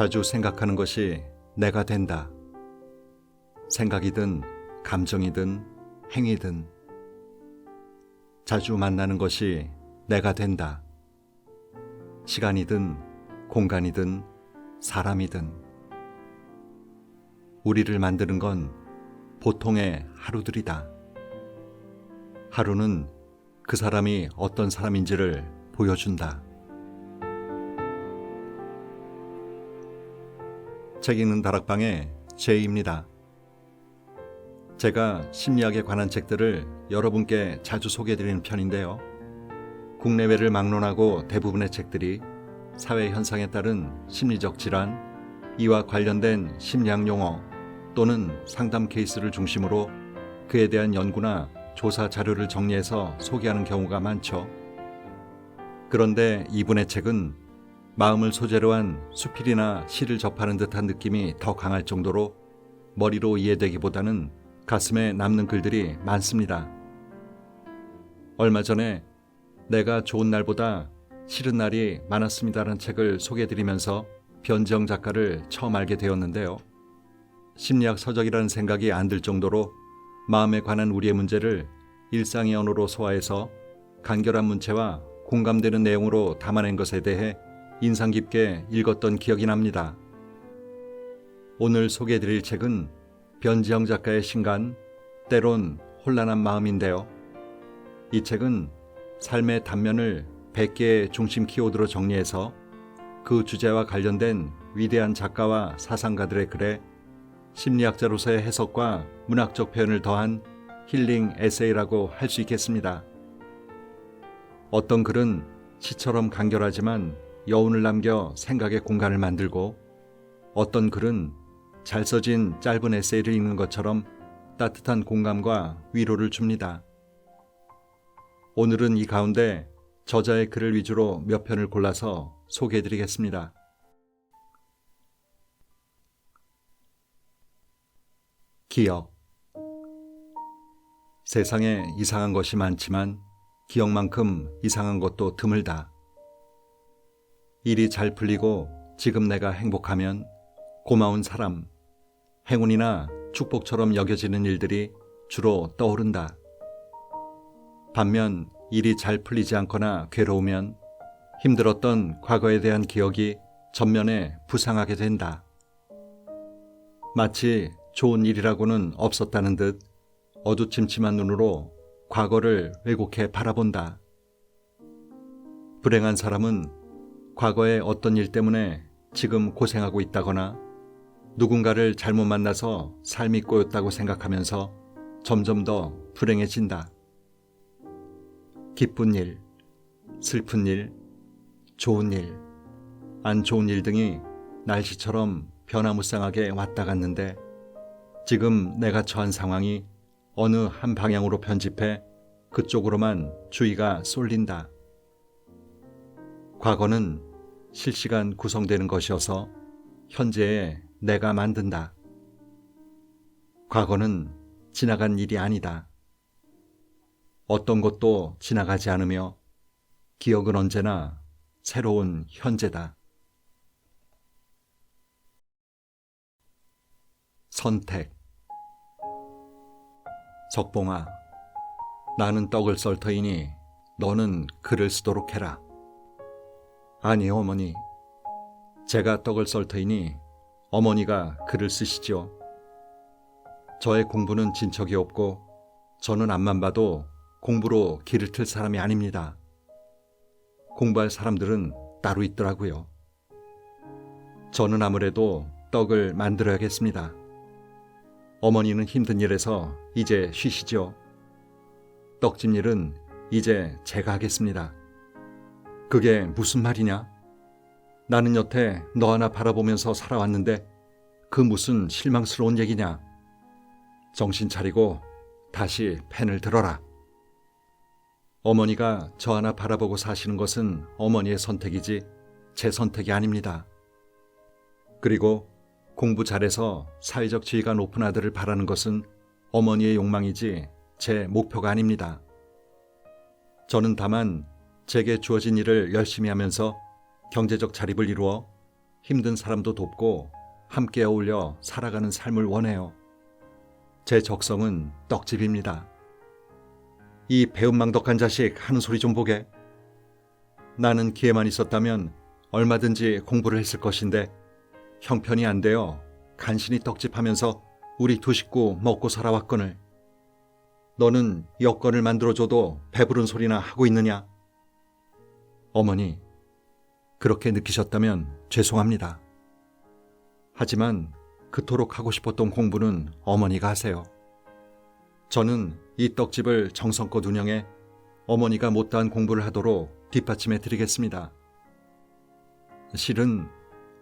자주 생각하는 것이 내가 된다. 생각이든 감정이든 행위든 자주 만나는 것이 내가 된다. 시간이든 공간이든 사람이든 우리를 만드는 건 보통의 하루들이다. 하루는 그 사람이 어떤 사람인지를 보여준다. 책 읽는 다락방의 제이입니다. 제가 심리학에 관한 책들을 여러분께 자주 소개해드리는 편인데요. 국내외를 막론하고 대부분의 책들이 사회 현상에 따른 심리적 질환, 이와 관련된 심리학 용어 또는 상담 케이스를 중심으로 그에 대한 연구나 조사 자료를 정리해서 소개하는 경우가 많죠. 그런데 이분의 책은 마음을 소재로 한 수필이나 시를 접하는 듯한 느낌이 더 강할 정도로 머리로 이해되기보다는 가슴에 남는 글들이 많습니다. 얼마 전에 내가 좋은 날보다 싫은 날이 많았습니다라는 책을 소개해드리면서 변지영 작가를 처음 알게 되었는데요. 심리학 서적이라는 생각이 안 들 정도로 마음에 관한 우리의 문제를 일상의 언어로 소화해서 간결한 문체와 공감되는 내용으로 담아낸 것에 대해 인상 깊게 읽었던 기억이 납니다. 오늘 소개해드릴 책은 변지영 작가의 신간 때론 혼란한 마음인데요. 이 책은 삶의 단면을 100개의 중심 키워드로 정리해서 그 주제와 관련된 위대한 작가와 사상가들의 글에 심리학자로서의 해석과 문학적 표현을 더한 힐링 에세이라고 할 수 있겠습니다. 어떤 글은 시처럼 간결하지만 여운을 남겨 생각의 공간을 만들고 어떤 글은 잘 써진 짧은 에세이를 읽는 것처럼 따뜻한 공감과 위로를 줍니다. 오늘은 이 가운데 저자의 글을 위주로 몇 편을 골라서 소개해 드리겠습니다. 기억. 세상에 이상한 것이 많지만 기억만큼 이상한 것도 드물다. 일이 잘 풀리고 지금 내가 행복하면 고마운 사람, 행운이나 축복처럼 여겨지는 일들이 주로 떠오른다. 반면 일이 잘 풀리지 않거나 괴로우면 힘들었던 과거에 대한 기억이 전면에 부상하게 된다. 마치 좋은 일이라고는 없었다는 듯 어두침침한 눈으로 과거를 왜곡해 바라본다. 불행한 사람은 과거의 어떤 일 때문에 지금 고생하고 있다거나 누군가를 잘못 만나서 삶이 꼬였다고 생각하면서 점점 더 불행해진다. 기쁜 일, 슬픈 일, 좋은 일, 안 좋은 일 등이 날씨처럼 변화무쌍하게 왔다 갔는데 지금 내가 처한 상황이 어느 한 방향으로 편집해 그쪽으로만 주의가 쏠린다. 과거는 실시간 구성되는 것이어서 현재의 내가 만든다. 과거는 지나간 일이 아니다. 어떤 것도 지나가지 않으며 기억은 언제나 새로운 현재다. 선택 적봉아 나는 떡을 썰 터이니 너는 글을 쓰도록 해라. 아니 어머니 제가 떡을 썰 터이니 어머니가 글을 쓰시지요. 저의 공부는 진척이 없고 저는 앞만 봐도 공부로 길을 틀 사람이 아닙니다. 공부할 사람들은 따로 있더라고요. 저는 아무래도 떡을 만들어야겠습니다. 어머니는 힘든 일에서 이제 쉬시죠. 떡집 일은 이제 제가 하겠습니다. 그게 무슨 말이냐? 나는 여태 너 하나 바라보면서 살아왔는데 그 무슨 실망스러운 얘기냐? 정신 차리고 다시 펜을 들어라. 어머니가 저 하나 바라보고 사시는 것은 어머니의 선택이지 제 선택이 아닙니다. 그리고 공부 잘해서 사회적 지위가 높은 아들을 바라는 것은 어머니의 욕망이지 제 목표가 아닙니다. 저는 다만 제게 주어진 일을 열심히 하면서 경제적 자립을 이루어 힘든 사람도 돕고 함께 어울려 살아가는 삶을 원해요. 제 적성은 떡집입니다. 이 배은망덕한 자식 하는 소리 좀 보게. 나는 기회만 있었다면 얼마든지 공부를 했을 것인데 형편이 안 되어 간신히 떡집 하면서 우리 두 식구 먹고 살아왔거늘. 너는 여건을 만들어줘도 배부른 소리나 하고 있느냐? 어머니, 그렇게 느끼셨다면 죄송합니다. 하지만 그토록 하고 싶었던 공부는 어머니가 하세요. 저는 이 떡집을 정성껏 운영해 어머니가 못다한 공부를 하도록 뒷받침해 드리겠습니다. 실은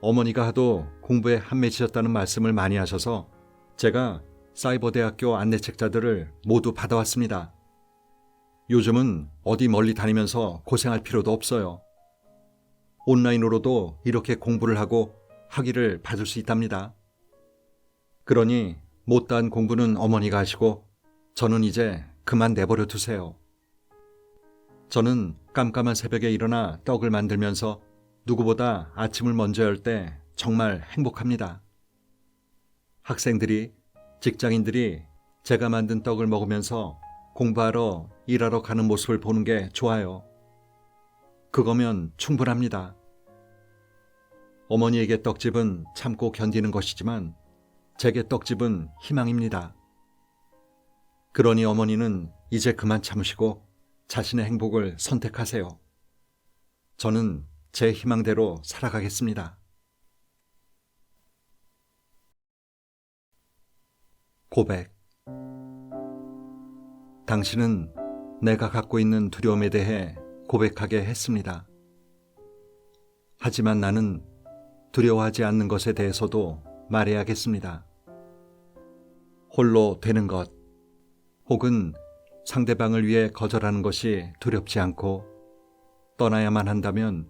어머니가 하도 공부에 한매치셨다는 말씀을 많이 하셔서 제가 사이버대학교 안내책자들을 모두 받아왔습니다. 요즘은 어디 멀리 다니면서 고생할 필요도 없어요. 온라인으로도 이렇게 공부를 하고 학위를 받을 수 있답니다. 그러니 못다한 공부는 어머니가 하시고 저는 이제 그만 내버려 두세요. 저는 깜깜한 새벽에 일어나 떡을 만들면서 누구보다 아침을 먼저 열 때 정말 행복합니다. 학생들이, 직장인들이 제가 만든 떡을 먹으면서 공부하러 일하러 가는 모습을 보는 게 좋아요. 그거면 충분합니다. 어머니에게 떡집은 참고 견디는 것이지만 제게 떡집은 희망입니다. 그러니 어머니는 이제 그만 참으시고 자신의 행복을 선택하세요. 저는 제 희망대로 살아가겠습니다. 고백. 당신은 내가 갖고 있는 두려움에 대해 고백하게 했습니다. 하지만 나는 두려워하지 않는 것에 대해서도 말해야겠습니다. 홀로 되는 것, 혹은 상대방을 위해 거절하는 것이 두렵지 않고 떠나야만 한다면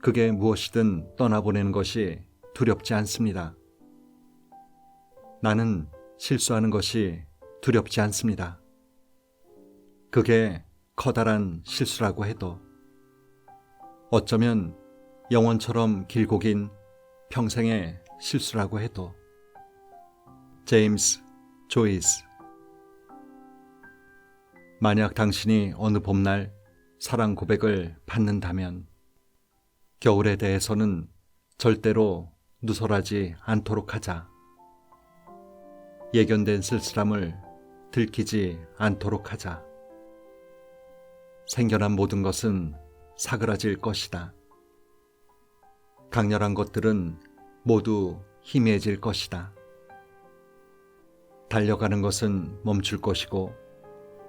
그게 무엇이든 떠나보내는 것이 두렵지 않습니다. 나는 실수하는 것이 두렵지 않습니다. 그게 커다란 실수라고 해도 어쩌면 영원처럼 길고 긴 평생의 실수라고 해도 제임스 조이스 만약 당신이 어느 봄날 사랑 고백을 받는다면 겨울에 대해서는 절대로 누설하지 않도록 하자. 예견된 쓸쓸함을 들키지 않도록 하자. 생겨난 모든 것은 사그라질 것이다. 강렬한 것들은 모두 희미해질 것이다. 달려가는 것은 멈출 것이고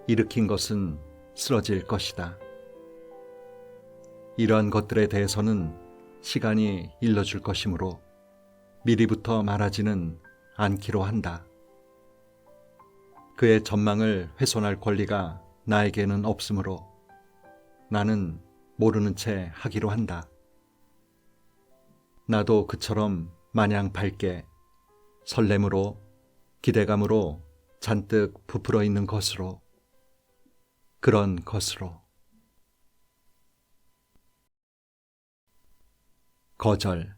일으킨 것은 쓰러질 것이다. 이러한 것들에 대해서는 시간이 일러줄 것이므로 미리부터 말하지는 않기로 한다. 그의 전망을 훼손할 권리가 나에게는 없으므로 나는 모르는 채 하기로 한다. 나도 그처럼 마냥 밝게 설렘으로 기대감으로 잔뜩 부풀어 있는 것으로 그런 것으로 거절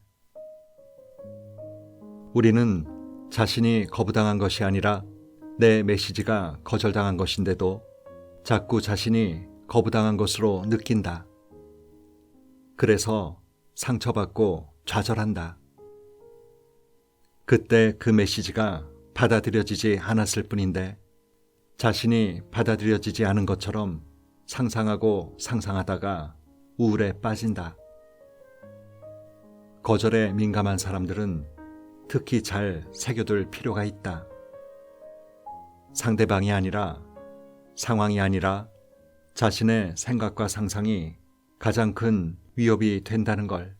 우리는 자신이 거부당한 것이 아니라 내 메시지가 거절당한 것인데도 자꾸 자신이 거부당한 것으로 느낀다. 그래서 상처받고 좌절한다. 그때 그 메시지가 받아들여지지 않았을 뿐인데 자신이 받아들여지지 않은 것처럼 상상하고 상상하다가 우울에 빠진다. 거절에 민감한 사람들은 특히 잘 새겨둘 필요가 있다. 상대방이 아니라 상황이 아니라 자신의 생각과 상상이 가장 큰 위협이 된다는 걸.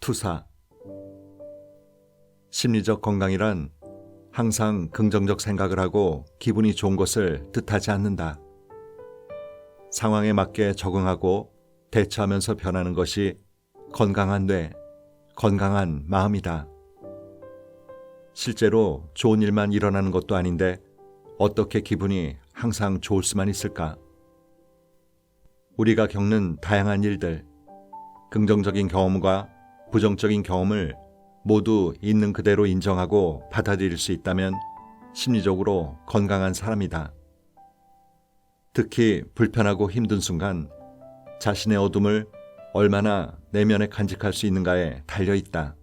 투사 심리적 건강이란 항상 긍정적 생각을 하고 기분이 좋은 것을 뜻하지 않는다. 상황에 맞게 적응하고 대처하면서 변하는 것이 건강한 뇌, 건강한 마음이다. 실제로 좋은 일만 일어나는 것도 아닌데 어떻게 기분이 항상 좋을 수만 있을까? 우리가 겪는 다양한 일들, 긍정적인 경험과 부정적인 경험을 모두 있는 그대로 인정하고 받아들일 수 있다면 심리적으로 건강한 사람이다. 특히 불편하고 힘든 순간 자신의 어둠을 얼마나 내면에 간직할 수 있는가에 달려 있다.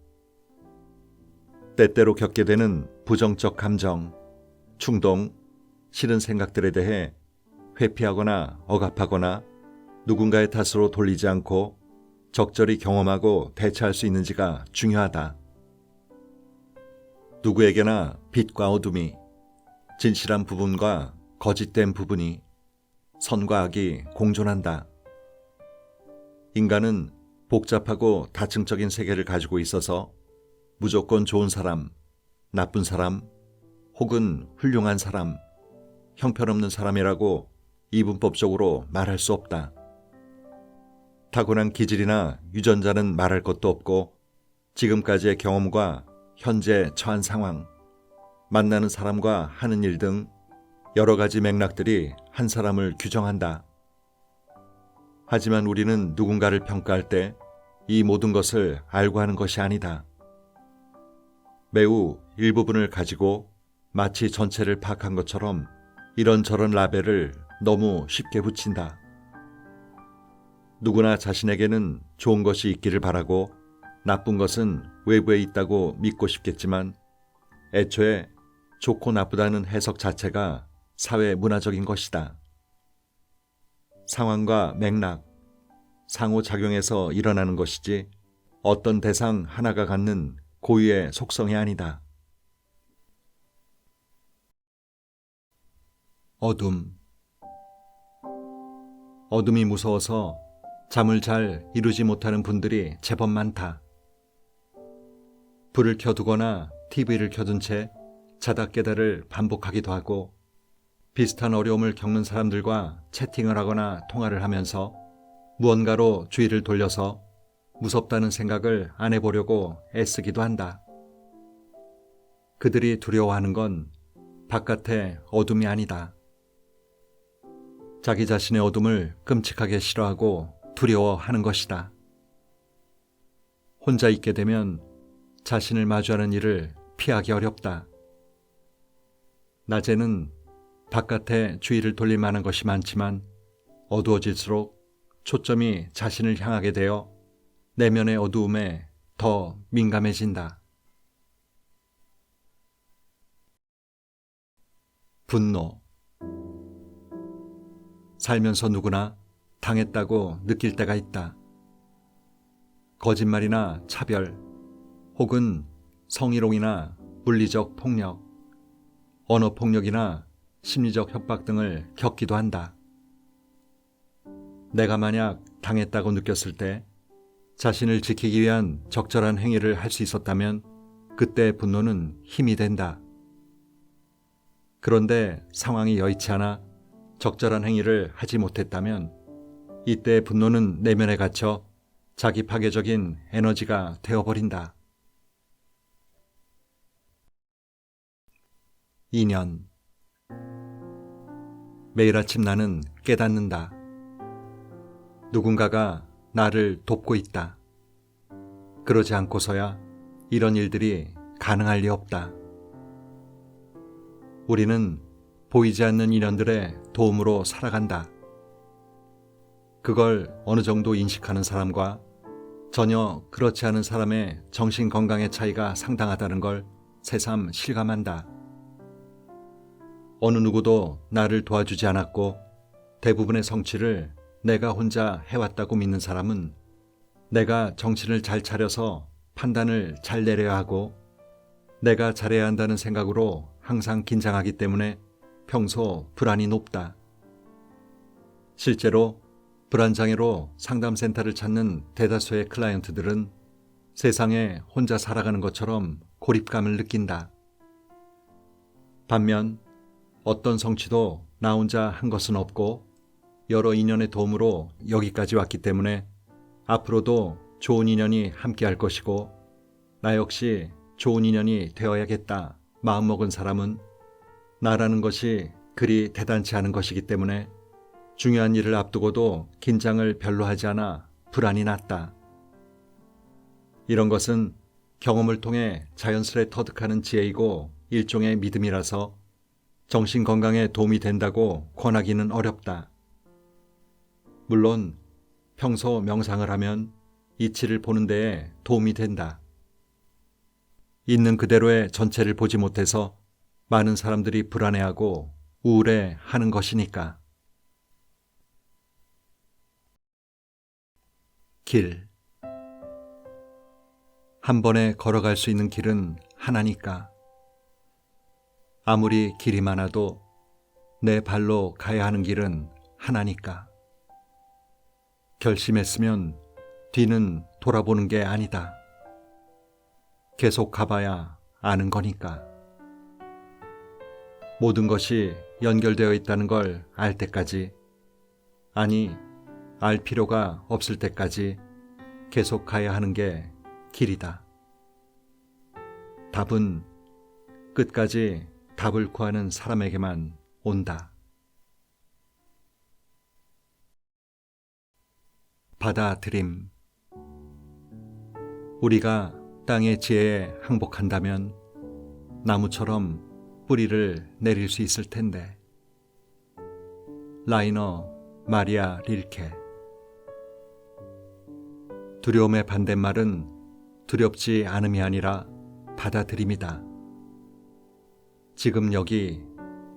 때때로 겪게 되는 부정적 감정, 충동, 싫은 생각들에 대해 회피하거나 억압하거나 누군가의 탓으로 돌리지 않고 적절히 경험하고 대처할 수 있는지가 중요하다. 누구에게나 빛과 어둠이, 진실한 부분과 거짓된 부분이, 선과 악이 공존한다. 인간은 복잡하고 다층적인 세계를 가지고 있어서 무조건 좋은 사람, 나쁜 사람, 혹은 훌륭한 사람, 형편없는 사람이라고 이분법적으로 말할 수 없다. 타고난 기질이나 유전자는 말할 것도 없고 지금까지의 경험과 현재 처한 상황, 만나는 사람과 하는 일 등 여러 가지 맥락들이 한 사람을 규정한다. 하지만 우리는 누군가를 평가할 때 이 모든 것을 알고 하는 것이 아니다. 매우 일부분을 가지고 마치 전체를 파악한 것처럼 이런저런 라벨을 너무 쉽게 붙인다. 누구나 자신에게는 좋은 것이 있기를 바라고 나쁜 것은 외부에 있다고 믿고 싶겠지만 애초에 좋고 나쁘다는 해석 자체가 사회 문화적인 것이다. 상황과 맥락, 상호작용에서 일어나는 것이지 어떤 대상 하나가 갖는 고유의 속성이 아니다. 어둠 어둠이 무서워서 잠을 잘 이루지 못하는 분들이 제법 많다. 불을 켜두거나 TV를 켜둔 채 자다 깨다를 반복하기도 하고 비슷한 어려움을 겪는 사람들과 채팅을 하거나 통화를 하면서 무언가로 주의를 돌려서 무섭다는 생각을 안 해보려고 애쓰기도 한다. 그들이 두려워하는 건 바깥의 어둠이 아니다. 자기 자신의 어둠을 끔찍하게 싫어하고 두려워하는 것이다. 혼자 있게 되면 자신을 마주하는 일을 피하기 어렵다. 낮에는 바깥에 주의를 돌릴 만한 것이 많지만 어두워질수록 초점이 자신을 향하게 되어 내면의 어두움에 더 민감해진다. 분노. 살면서 누구나 당했다고 느낄 때가 있다. 거짓말이나 차별, 혹은 성희롱이나 물리적 폭력, 언어 폭력이나 심리적 협박 등을 겪기도 한다. 내가 만약 당했다고 느꼈을 때 자신을 지키기 위한 적절한 행위를 할 수 있었다면 그때 분노는 힘이 된다. 그런데 상황이 여의치 않아 적절한 행위를 하지 못했다면 이때 분노는 내면에 갇혀 자기 파괴적인 에너지가 되어버린다. 2년 매일 아침 나는 깨닫는다. 누군가가 나를 돕고 있다. 그러지 않고서야 이런 일들이 가능할 리 없다. 우리는 보이지 않는 인연들의 도움으로 살아간다. 그걸 어느 정도 인식하는 사람과 전혀 그렇지 않은 사람의 정신 건강의 차이가 상당하다는 걸 새삼 실감한다. 어느 누구도 나를 도와주지 않았고 대부분의 성취를 내가 혼자 해왔다고 믿는 사람은 내가 정신을 잘 차려서 판단을 잘 내려야 하고 내가 잘해야 한다는 생각으로 항상 긴장하기 때문에 평소 불안이 높다. 실제로 불안장애로 상담센터를 찾는 대다수의 클라이언트들은 세상에 혼자 살아가는 것처럼 고립감을 느낀다. 반면 어떤 성취도 나 혼자 한 것은 없고 여러 인연의 도움으로 여기까지 왔기 때문에 앞으로도 좋은 인연이 함께 할 것이고 나 역시 좋은 인연이 되어야겠다 마음먹은 사람은 나라는 것이 그리 대단치 않은 것이기 때문에 중요한 일을 앞두고도 긴장을 별로 하지 않아 불안이 났다. 이런 것은 경험을 통해 자연스레 터득하는 지혜이고 일종의 믿음이라서 정신 건강에 도움이 된다고 권하기는 어렵다. 물론 평소 명상을 하면 이치를 보는 데에 도움이 된다. 있는 그대로의 전체를 보지 못해서 많은 사람들이 불안해하고 우울해 하는 것이니까. 길. 한 번에 걸어갈 수 있는 길은 하나니까. 아무리 길이 많아도 내 발로 가야 하는 길은 하나니까. 결심했으면 뒤는 돌아보는 게 아니다. 계속 가봐야 아는 거니까. 모든 것이 연결되어 있다는 걸 알 때까지, 아니, 알 필요가 없을 때까지 계속 가야 하는 게 길이다. 답은 끝까지 답을 구하는 사람에게만 온다. 받아들임. 우리가 땅의 지혜에 항복한다면 나무처럼 뿌리를 내릴 수 있을 텐데. 라이너 마리아 릴케. 두려움의 반대말은 두렵지 않음이 아니라 받아들임이다. 지금 여기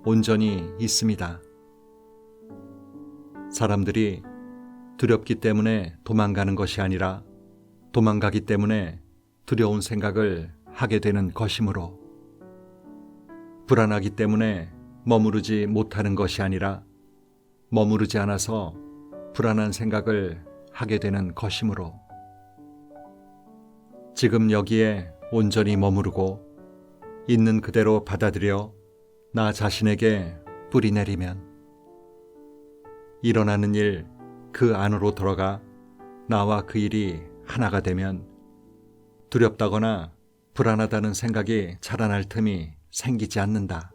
온전히 있습니다. 사람들이 두렵기 때문에 도망가는 것이 아니라 도망가기 때문에 두려운 생각을 하게 되는 것이므로 불안하기 때문에 머무르지 못하는 것이 아니라 머무르지 않아서 불안한 생각을 하게 되는 것이므로 지금 여기에 온전히 머무르고 있는 그대로 받아들여 나 자신에게 뿌리 내리면 일어나는 일 그 안으로 들어가 나와 그 일이 하나가 되면 두렵다거나 불안하다는 생각이 자라날 틈이 생기지 않는다.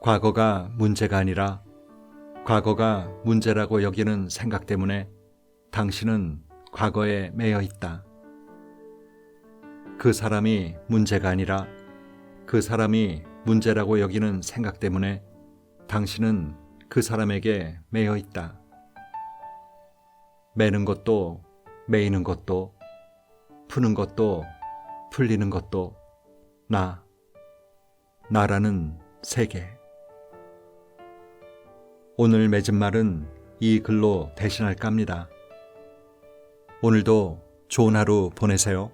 과거가 문제가 아니라 과거가 문제라고 여기는 생각 때문에 당신은 과거에 매여 있다. 그 사람이 문제가 아니라 그 사람이 문제라고 여기는 생각 때문에 당신은 그 사람에게 매여 있다. 매는 것도 매이는 것도 푸는 것도 풀리는 것도 나, 나라는 세계. 오늘 맺은 말은 이 글로 대신할까 합니다. 오늘도 좋은 하루 보내세요.